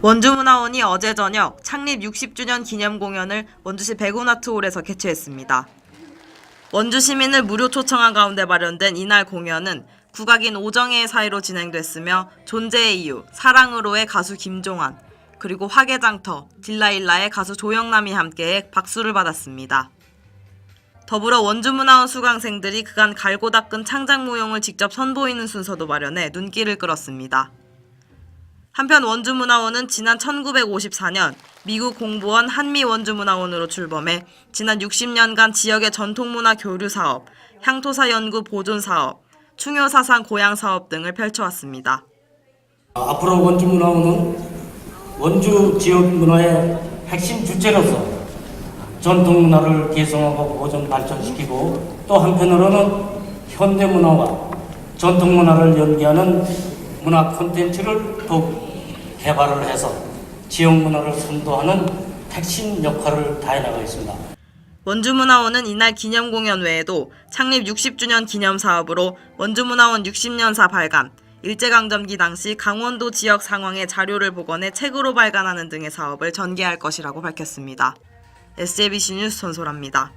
원주문화원이 어제 저녁 창립 60주년 기념 공연을 원주시 백운아트홀에서 개최했습니다. 원주 시민을 무료 초청한 가운데 마련된 이날 공연은 국악인 오정혜의 사이로 진행됐으며 존재의 이유, 사랑으로의 가수 김종환, 그리고 화개장터, 딜라일라의 가수 조영남이 함께해 박수를 받았습니다. 더불어 원주문화원 수강생들이 그간 갈고 닦은 창작 무용을 직접 선보이는 순서도 마련해 눈길을 끌었습니다. 한편 원주문화원은 지난 1954년 미국 공부원 한미원주문화원으로 출범해 지난 60년간 지역의 전통문화 교류 사업, 향토사 연구 보존 사업, 충효사상 고양 사업 등을 펼쳐왔습니다. 앞으로 원주문화원은 원주 지역 문화의 핵심 주체로서 전통 문화를 개성하고 보존 발전시키고 또 한편으로는 현대 문화와 전통 문화를 연계하는 문화 콘텐츠를 더욱 개발을 해서 지역 문화를 선도하는 핵심 역할을 다해나가고 있습니다. 원주문화원은 이날 기념 공연 외에도 창립 60주년 기념 사업으로 원주문화원 60년사 발간, 일제강점기 당시 강원도 지역 상황의 자료를 복원해 책으로 발간하는 등의 사업을 전개할 것이라고 밝혔습니다. SJBC 뉴스 전소라입니다.